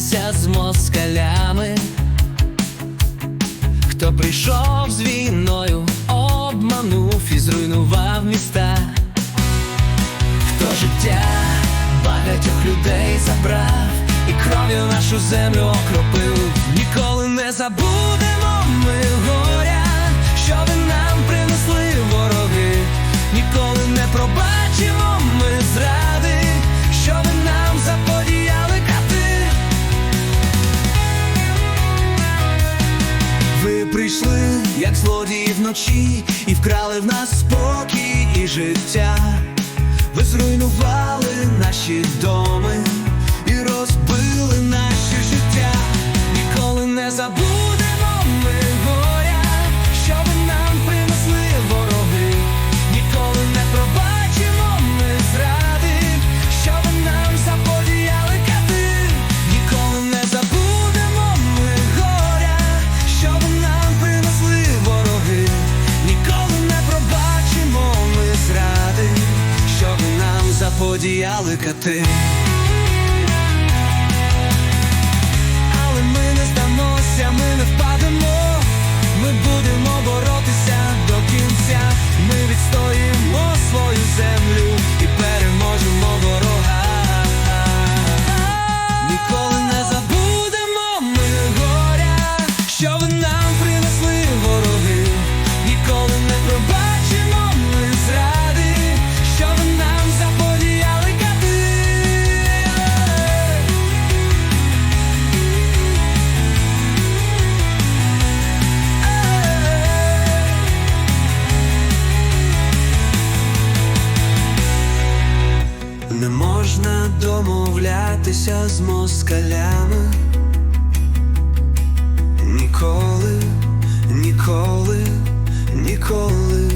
домовлятися з москалями, хто прийшов з війною, обманув і зруйнував міста, хто життя багатьох людей забрав і кров'ю нашу землю окропив. Ніколи не забудемо як злодії вночі, і вкрали в нас спокій і життя. Ви зруйнували наші доми заподіяли кати. Домовлятися з москалями. Ніколи, ніколи, ніколи.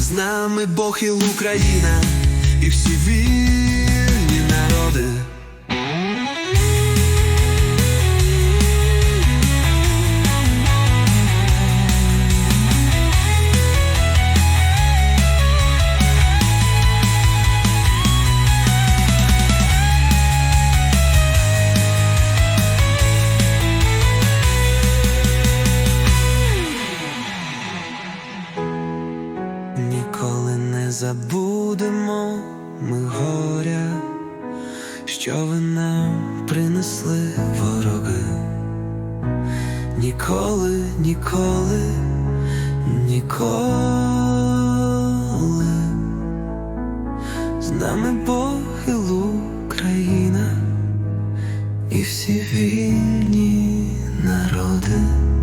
З нами Бог і Україна, і всі вільні забудемо ми горя, що ви нам принесли вороги, ніколи, ніколи, ніколи з нами Бог і Україна і всі вільні народи.